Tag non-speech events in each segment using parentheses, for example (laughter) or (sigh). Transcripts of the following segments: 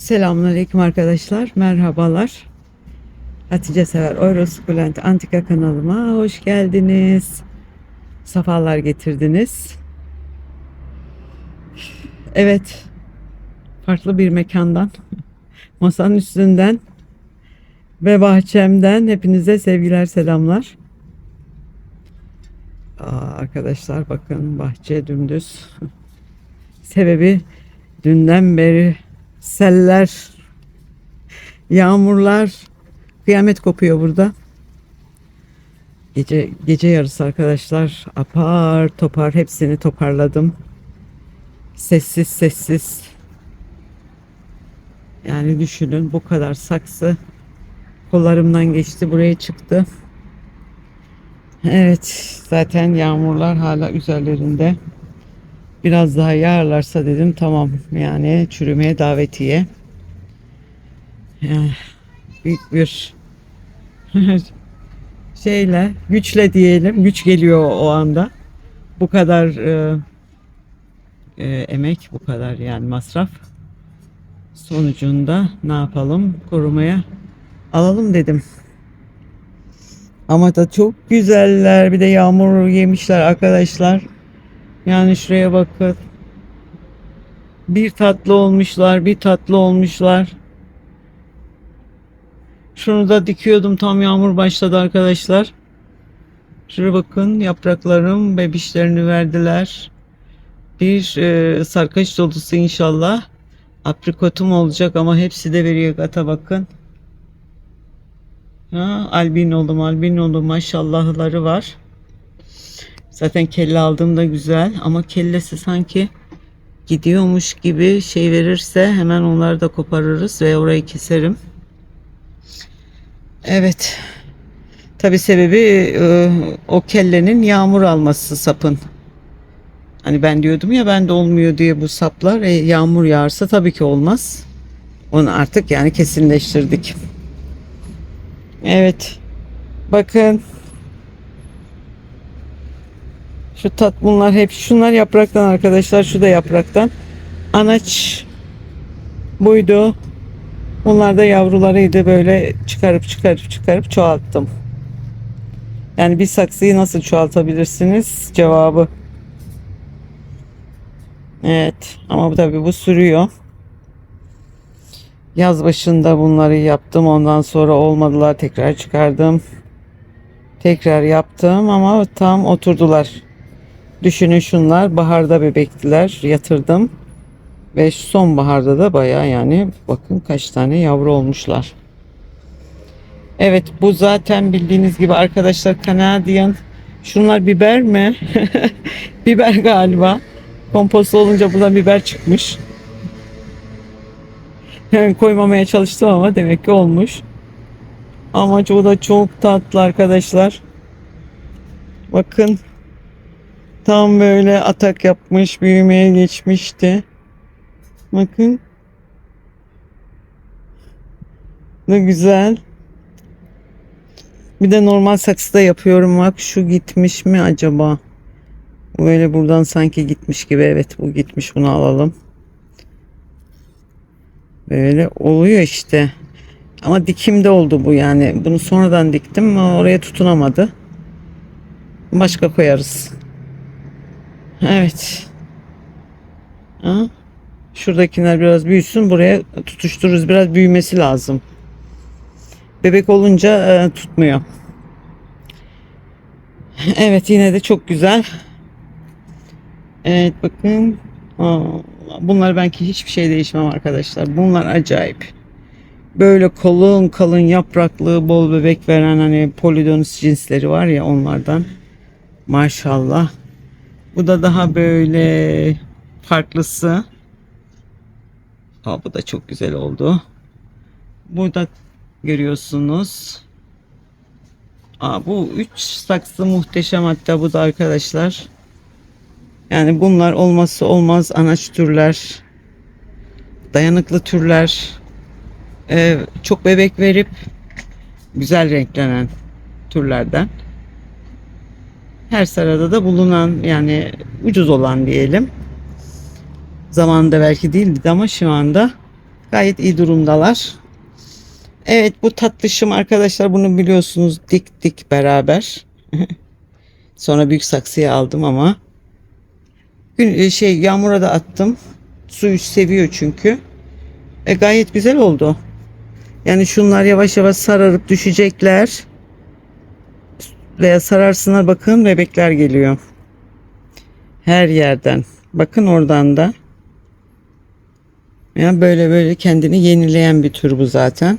Selamünaleyküm arkadaşlar. Merhabalar. Hatice Sever Eurosukulent Antika kanalıma hoş geldiniz. Safalar getirdiniz. Evet. Farklı bir mekandan, (laughs) masanın üstünden ve bahçemden hepinize sevgiler, selamlar. Aa, arkadaşlar bakın bahçe dümdüz. (laughs) Sebebi dünden beri seller, yağmurlar, kıyamet kopuyor burada. Gece gece yarısı arkadaşlar apar topar hepsini toparladım. Sessiz sessiz. Yani düşünün bu kadar saksı kollarımdan geçti buraya çıktı. Evet zaten yağmurlar hala üzerlerinde. Biraz daha yağarlarsa dedim tamam yani çürümeye davetiye. Yani büyük bir (laughs) şeyle güçle diyelim güç geliyor o anda. Bu kadar e, e, emek bu kadar yani masraf sonucunda ne yapalım korumaya alalım dedim. Ama da çok güzeller bir de yağmur yemişler arkadaşlar. Yani şuraya bakın. Bir tatlı olmuşlar, bir tatlı olmuşlar. Şunu da dikiyordum tam yağmur başladı arkadaşlar. Şuraya bakın yapraklarım bebişlerini verdiler. Bir e, sarkaç dolusu inşallah. Aprikotum olacak ama hepsi de veriyor gata bakın. Ha, albinolu albinolu maşallahları var. Zaten kelle aldığımda güzel ama kellesi sanki gidiyormuş gibi şey verirse hemen onları da koparırız ve orayı keserim. Evet. Tabi sebebi e, o kellenin yağmur alması sapın. Hani ben diyordum ya bende olmuyor diye bu saplar. E, yağmur yağarsa tabii ki olmaz. Onu artık yani kesinleştirdik. Evet. Bakın. Şu tat bunlar hep şunlar yapraktan arkadaşlar. Şu da yapraktan. Anaç buydu. Bunlar da yavrularıydı. Böyle çıkarıp çıkarıp çıkarıp çoğalttım. Yani bir saksıyı nasıl çoğaltabilirsiniz? Cevabı. Evet. Ama bu tabii bu sürüyor. Yaz başında bunları yaptım. Ondan sonra olmadılar. Tekrar çıkardım. Tekrar yaptım ama tam oturdular. Düşünün şunlar baharda bebektiler. Yatırdım. Ve sonbaharda da baya yani bakın kaç tane yavru olmuşlar. Evet bu zaten bildiğiniz gibi arkadaşlar Canadian. Şunlar biber mi? (laughs) biber galiba. Kompost olunca buradan biber çıkmış. (laughs) Koymamaya çalıştım ama demek ki olmuş. Ama o da çok tatlı arkadaşlar. Bakın. Tam böyle atak yapmış, büyümeye geçmişti. Bakın. Ne güzel. Bir de normal saksıda yapıyorum. Bak şu gitmiş mi acaba? Böyle buradan sanki gitmiş gibi. Evet bu gitmiş. Bunu alalım. Böyle oluyor işte. Ama dikimde oldu bu yani. Bunu sonradan diktim ama oraya tutunamadı. Başka koyarız. Evet. Ha? Şuradakiler biraz büyüsün. Buraya tutuştururuz. Biraz büyümesi lazım. Bebek olunca e, tutmuyor. Evet yine de çok güzel. Evet bakın. Aa, bunlar belki hiçbir şey değişmem arkadaşlar. Bunlar acayip. Böyle kalın kalın yapraklı bol bebek veren hani polidonus cinsleri var ya onlardan. Maşallah. Bu da daha böyle farklısı. Aa, bu da çok güzel oldu. Burada görüyorsunuz. Aa, bu üç saksı muhteşem hatta bu da arkadaşlar. Yani bunlar olmazsa olmaz anaç türler. Dayanıklı türler. Ee, çok bebek verip güzel renklenen türlerden. Her sırada da bulunan yani ucuz olan diyelim. Zamanında belki değildi ama şu anda Gayet iyi durumdalar. Evet bu tatlışım arkadaşlar bunu biliyorsunuz diktik beraber. (laughs) Sonra büyük saksıya aldım ama gün e, şey yağmura da attım. Suyu seviyor çünkü. E gayet güzel oldu. Yani şunlar yavaş yavaş sararıp düşecekler. Veya sararsınlar bakın bebekler geliyor. Her yerden. Bakın oradan da. Yani böyle böyle kendini yenileyen bir tür bu zaten.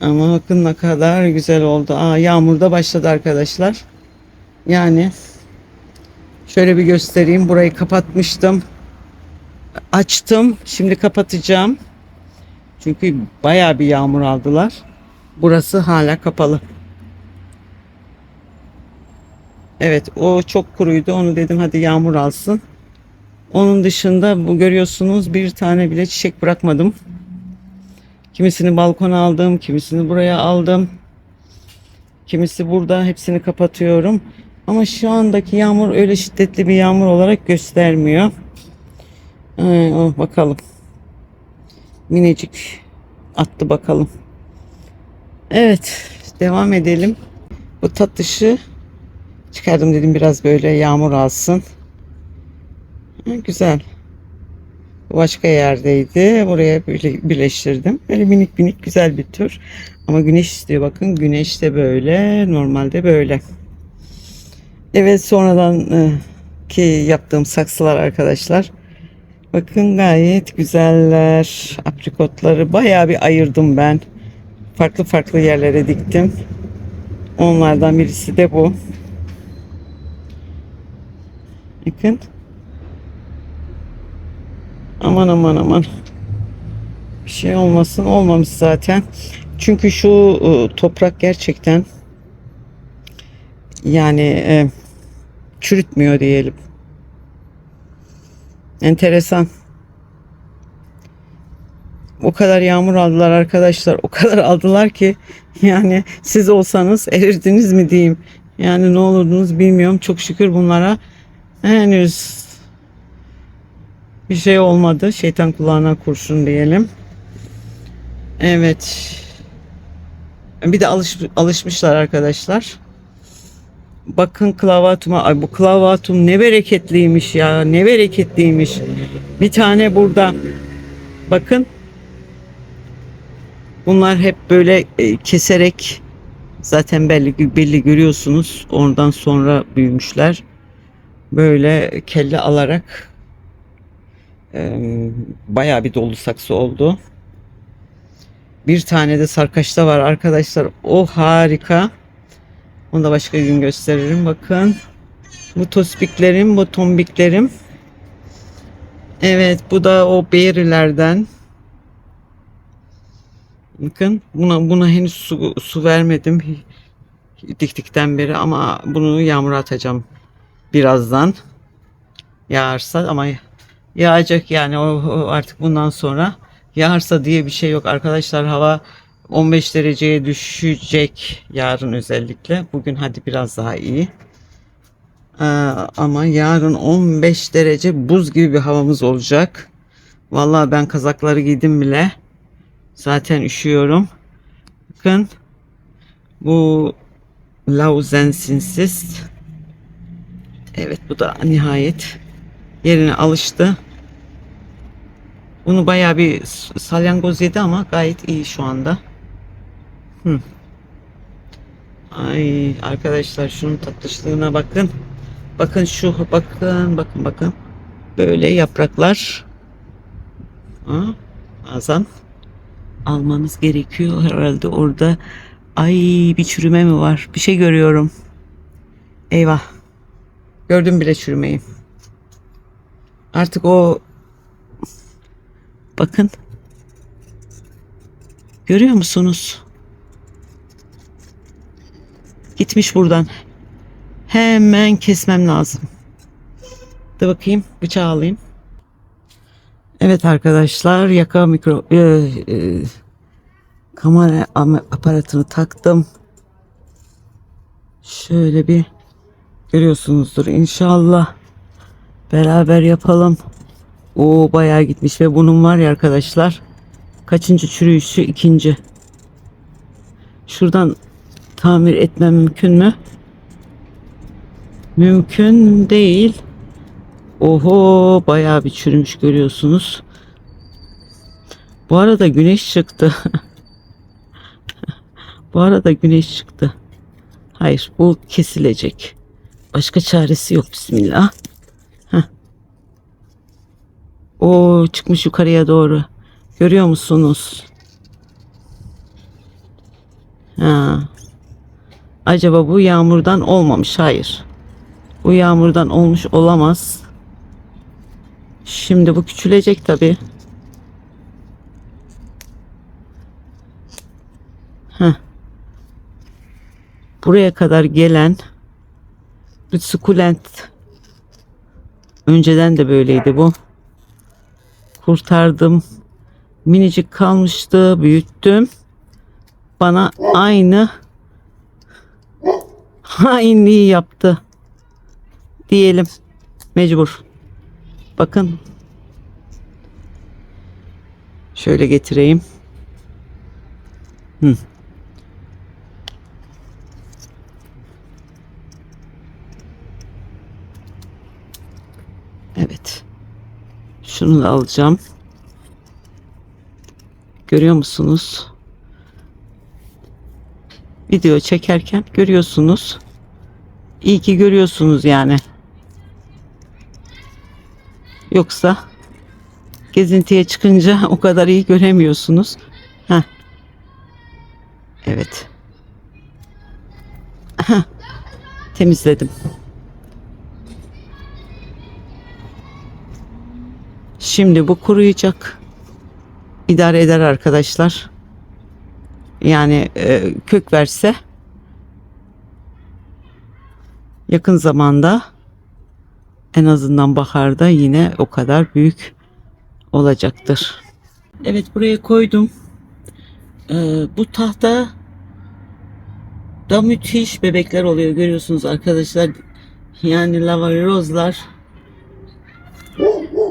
Ama bakın ne kadar güzel oldu. Aa, yağmur da başladı arkadaşlar. Yani şöyle bir göstereyim. Burayı kapatmıştım. Açtım. Şimdi kapatacağım. Çünkü bayağı bir yağmur aldılar. Burası hala kapalı. Evet o çok kuruydu. Onu dedim hadi yağmur alsın. Onun dışında bu görüyorsunuz bir tane bile çiçek bırakmadım. Kimisini balkona aldım, kimisini buraya aldım. Kimisi burada hepsini kapatıyorum. Ama şu andaki yağmur öyle şiddetli bir yağmur olarak göstermiyor. Ay, oh, bakalım. Minicik attı bakalım. Evet devam edelim. Bu tatlışi çıkardım dedim biraz böyle yağmur alsın. Güzel. Bu başka yerdeydi. Buraya birleştirdim. Böyle minik minik güzel bir tür. Ama güneş istiyor bakın. Güneş de böyle. Normalde böyle. Evet sonradan e, ki yaptığım saksılar arkadaşlar. Bakın gayet güzeller. Aprikotları bayağı bir ayırdım ben. Farklı farklı yerlere diktim. Onlardan birisi de bu. Bakın. Aman aman aman. Bir şey olmasın olmamış zaten. Çünkü şu e, toprak gerçekten yani e, çürütmüyor diyelim. Enteresan. O kadar yağmur aldılar arkadaşlar. O kadar aldılar ki yani siz olsanız erirdiniz mi diyeyim. Yani ne olurdunuz bilmiyorum. Çok şükür bunlara henüz bir şey olmadı. Şeytan kulağına kurşun diyelim. Evet. Bir de alış, alışmışlar arkadaşlar. Bakın klavatuma. Ay bu klavatum ne bereketliymiş ya. Ne bereketliymiş. Bir tane burada. Bakın. Bunlar hep böyle e, keserek zaten belli belli görüyorsunuz. Ondan sonra büyümüşler. Böyle kelle alarak e, bayağı bir dolu saksı oldu. Bir tane de sarkaçta var arkadaşlar. O harika. Onu da başka gün gösteririm. Bakın. Bu tospiklerim, bu tombiklerim. Evet, bu da o berry'lerden. Bakın buna buna henüz su, su vermedim diktikten beri ama bunu yağmura atacağım birazdan. Yağarsa ama yağacak yani o, artık bundan sonra yağarsa diye bir şey yok arkadaşlar hava 15 dereceye düşecek yarın özellikle. Bugün hadi biraz daha iyi. Ee, ama yarın 15 derece buz gibi bir havamız olacak. Vallahi ben kazakları giydim bile. Zaten üşüyorum. Bakın bu lauzensinsiz. Evet bu da nihayet yerine alıştı. Bunu bayağı bir salyangoz yedi ama gayet iyi şu anda. Hı. Ay arkadaşlar şunun tatlışlığına bakın. Bakın şu bakın bakın bakın. Böyle yapraklar. Ha, bazen almanız gerekiyor herhalde orada. Ay bir çürüme mi var? Bir şey görüyorum. Eyvah. Gördüm bile çürümeyi. Artık o bakın. Görüyor musunuz? Gitmiş buradan. Hemen kesmem lazım. Da bakayım bıçağı alayım. Evet arkadaşlar yaka mikro e, e, kamera aparatını taktım. Şöyle bir görüyorsunuzdur inşallah. Beraber yapalım. O bayağı gitmiş ve bunun var ya arkadaşlar Kaçıncı çürüyüşü? ikinci. Şuradan tamir etmem mümkün mü? Mümkün değil. Oho bayağı bir çürümüş görüyorsunuz. Bu arada güneş çıktı. (laughs) Bu arada güneş çıktı. Hayır bu kesilecek. Başka çaresi yok bismillah. Heh. O çıkmış yukarıya doğru. Görüyor musunuz? Ha. Acaba bu yağmurdan olmamış? Hayır. Bu yağmurdan olmuş olamaz. Şimdi bu küçülecek tabi. Buraya kadar gelen sukulent önceden de böyleydi bu. Kurtardım. Minicik kalmıştı, büyüttüm. Bana aynı hainliği yaptı. Diyelim. Mecbur. Bakın. Şöyle getireyim. Hı. Evet. Şunu da alacağım. Görüyor musunuz? Video çekerken görüyorsunuz. İyi ki görüyorsunuz yani. Yoksa gezintiye çıkınca o kadar iyi göremiyorsunuz. Heh. Evet. Heh. Temizledim. Şimdi bu kuruyacak. İdare eder arkadaşlar. Yani e, kök verse yakın zamanda en azından baharda yine o kadar büyük olacaktır. Evet buraya koydum. Ee, bu tahta da müthiş bebekler oluyor görüyorsunuz arkadaşlar. Yani lavarozlar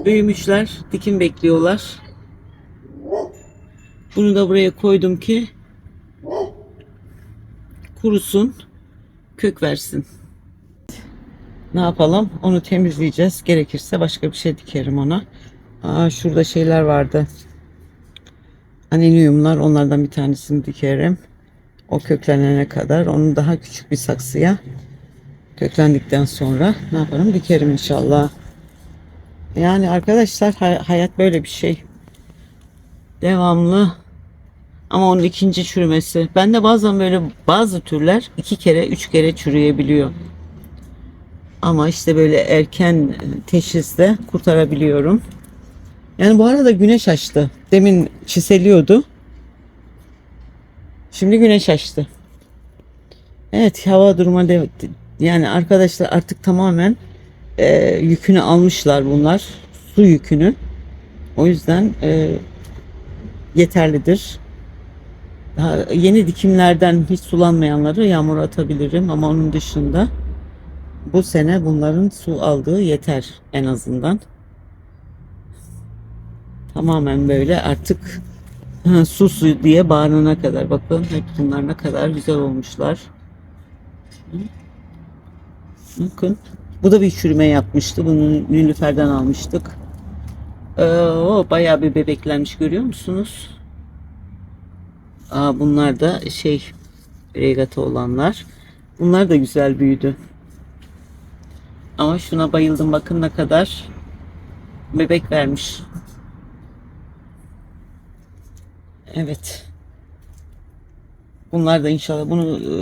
büyümüşler, dikim bekliyorlar. Bunu da buraya koydum ki kurusun, kök versin. Ne yapalım? Onu temizleyeceğiz. Gerekirse başka bir şey dikerim ona. Aa, şurada şeyler vardı. Aniliumlar. Onlardan bir tanesini dikerim. O köklenene kadar. Onu daha küçük bir saksıya köklendikten sonra ne yaparım? Dikerim inşallah. Yani arkadaşlar hay- hayat böyle bir şey. Devamlı ama onun ikinci çürümesi. Ben de bazen böyle bazı türler iki kere, üç kere çürüyebiliyor. Ama işte böyle erken teşhisle kurtarabiliyorum. Yani bu arada güneş açtı. Demin çiseliyordu. Şimdi güneş açtı. Evet hava duruma yani arkadaşlar artık tamamen e, yükünü almışlar bunlar. Su yükünü. O yüzden e, yeterlidir. Daha yeni dikimlerden hiç sulanmayanları yağmur atabilirim ama onun dışında bu sene bunların su aldığı yeter en azından. Tamamen böyle artık su su diye bağırana kadar bakın hep bunlar ne kadar güzel olmuşlar. Bakın bu da bir çürüme yapmıştı. Bunu Nilüfer'den almıştık. Ee, o bayağı bir bebeklenmiş görüyor musunuz? Aa, bunlar da şey regata olanlar. Bunlar da güzel büyüdü. Ama şuna bayıldım. Bakın ne kadar bebek vermiş. Evet. Bunlar da inşallah bunu e,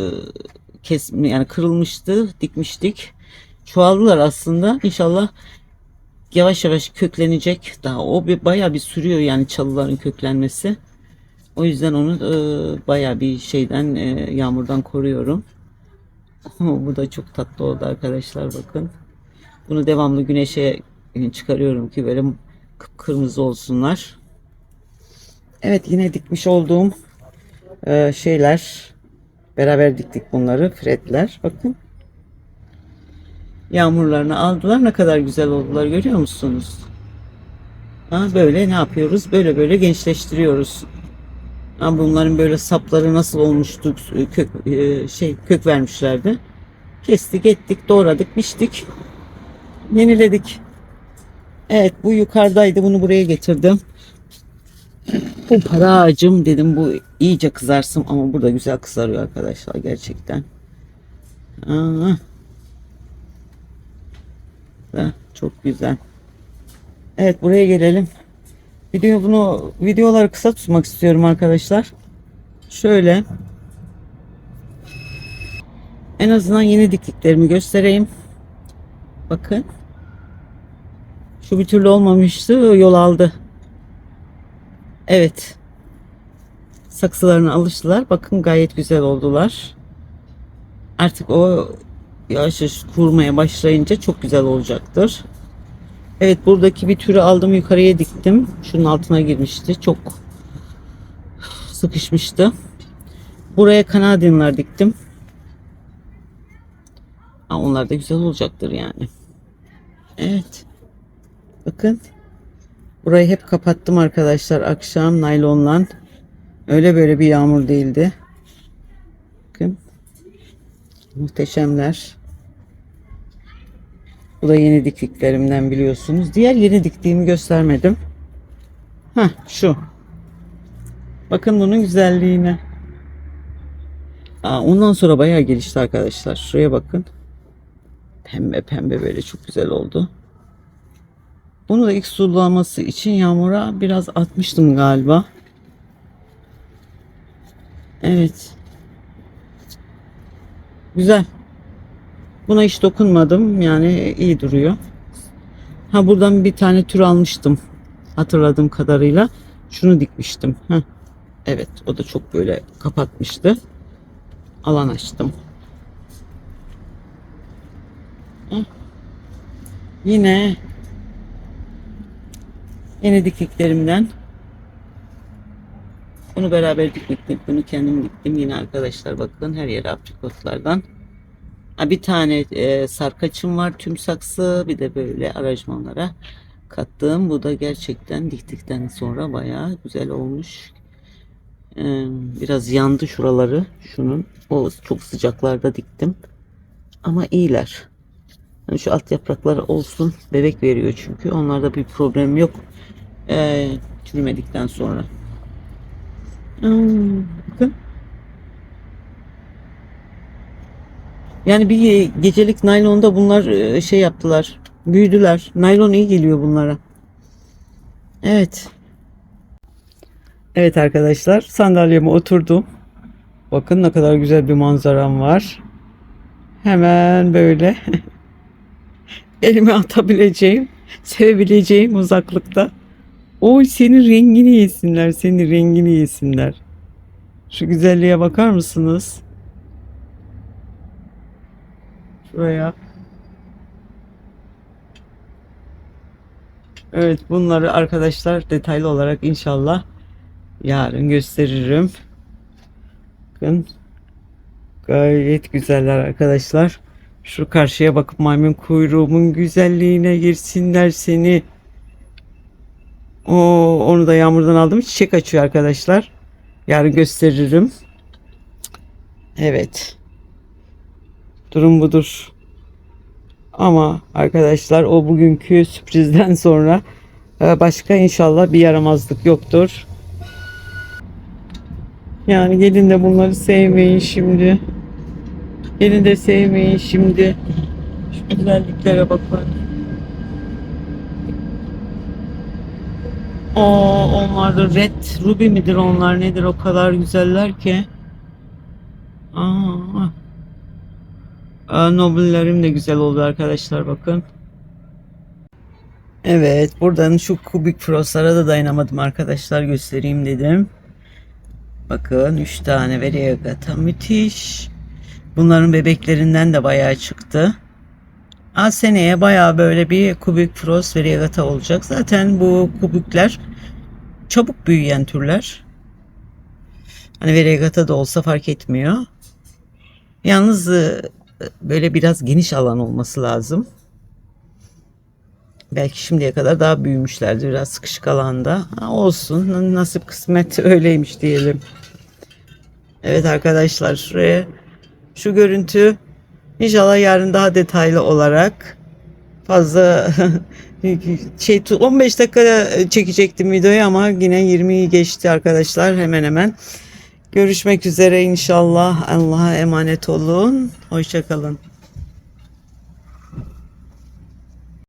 kes yani kırılmıştı, dikmiştik. Çoğaldılar aslında. İnşallah yavaş yavaş köklenecek. Daha o bir bayağı bir sürüyor yani çalıların köklenmesi. O yüzden onu e, bayağı bir şeyden e, yağmurdan koruyorum. (laughs) Bu da çok tatlı oldu arkadaşlar bakın. Bunu devamlı güneşe çıkarıyorum ki böyle kıpkırmızı olsunlar. Evet yine dikmiş olduğum e, şeyler beraber diktik bunları fretler bakın. Yağmurlarını aldılar ne kadar güzel oldular görüyor musunuz? Ha, böyle ne yapıyoruz? Böyle böyle gençleştiriyoruz. Ha, bunların böyle sapları nasıl olmuştu? Kök, e, şey kök vermişlerdi. Kestik, ettik, doğradık, biçtik. Yeniledik. Evet bu yukarıdaydı. Bunu buraya getirdim. Bu para ağacım dedim bu iyice kızarsın ama burada güzel kızarıyor arkadaşlar gerçekten. Aa. Da, çok güzel. Evet buraya gelelim. Video bunu videoları kısa tutmak istiyorum arkadaşlar. Şöyle en azından yeni diktiklerimi göstereyim. Bakın. Şu bir türlü olmamıştı. Yol aldı. Evet. Saksılarına alıştılar. Bakın gayet güzel oldular. Artık o yavaş yavaş kurmaya başlayınca çok güzel olacaktır. Evet buradaki bir türü aldım yukarıya diktim. Şunun altına girmişti. Çok sıkışmıştı. Buraya Kanadyanlar diktim. Ha, onlar da güzel olacaktır yani. Evet. Bakın. Burayı hep kapattım arkadaşlar. Akşam naylonla. Öyle böyle bir yağmur değildi. Bakın. Muhteşemler. Bu da yeni diktiklerimden biliyorsunuz. Diğer yeni diktiğimi göstermedim. Ha şu. Bakın bunun güzelliğine. Aa, ondan sonra bayağı gelişti arkadaşlar. Şuraya bakın. Pembe pembe böyle çok güzel oldu. Bunu da ilk sulaması için yağmura biraz atmıştım galiba. Evet. Güzel. Buna hiç dokunmadım. Yani iyi duruyor. Ha buradan bir tane tür almıştım. Hatırladığım kadarıyla. Şunu dikmiştim. Heh. Evet o da çok böyle kapatmıştı. Alan açtım. Heh. Yine yeni diktiklerimden bunu beraber dikmiştik. Bunu kendim diktim. Yine arkadaşlar bakın her yere aprikotlardan. Ha, bir tane e, sarkaçım var tüm saksı bir de böyle aracmanlara kattığım. Bu da gerçekten diktikten sonra bayağı güzel olmuş. Ee, biraz yandı şuraları. Şunun o çok sıcaklarda diktim. Ama iyiler. Yani şu alt yaprakları olsun bebek veriyor çünkü. Onlarda bir problem yok ee, çürümedikten sonra. Hmm, bakın Yani bir gecelik naylonda bunlar e, şey yaptılar. Büyüdüler. Naylon iyi geliyor bunlara. Evet. Evet arkadaşlar sandalyeme oturdum. Bakın ne kadar güzel bir manzaram var. Hemen böyle (laughs) elime atabileceğim, sevebileceğim uzaklıkta. Oy senin rengini yesinler, senin rengini yesinler. Şu güzelliğe bakar mısınız? Şuraya. Evet bunları arkadaşlar detaylı olarak inşallah yarın gösteririm. Bakın gayet güzeller arkadaşlar. Şu karşıya bakıp maymun kuyruğumun güzelliğine girsinler seni. O onu da yağmurdan aldım. Çiçek açıyor arkadaşlar. Yarın gösteririm. Evet. Durum budur. Ama arkadaşlar o bugünkü sürprizden (laughs) sonra e, başka inşallah bir yaramazlık yoktur. Yani gelin de bunları sevmeyin şimdi. Gelin de sevmeyin şimdi. Şu güzelliklere bakın. O onlar da red ruby midir onlar nedir o kadar güzeller ki. Aa, Aa, Nobel'lerim de güzel oldu arkadaşlar bakın. Evet buradan şu kubik frostlara da dayanamadım arkadaşlar göstereyim dedim. Bakın 3 tane variegata müthiş. Bunların bebeklerinden de bayağı çıktı. A seneye bayağı böyle bir kubik frost variegata olacak. Zaten bu kubikler çabuk büyüyen türler. Hani variegata da olsa fark etmiyor. Yalnız e, böyle biraz geniş alan olması lazım. Belki şimdiye kadar daha büyümüşlerdi biraz sıkışık alanda. Ha, olsun nasip kısmet (laughs) öyleymiş diyelim. Evet arkadaşlar şuraya şu görüntü inşallah yarın daha detaylı olarak fazla (laughs) şey tu- 15 dakika çekecektim videoyu ama yine 20'yi geçti arkadaşlar hemen hemen. Görüşmek üzere inşallah. Allah'a emanet olun. Hoşçakalın.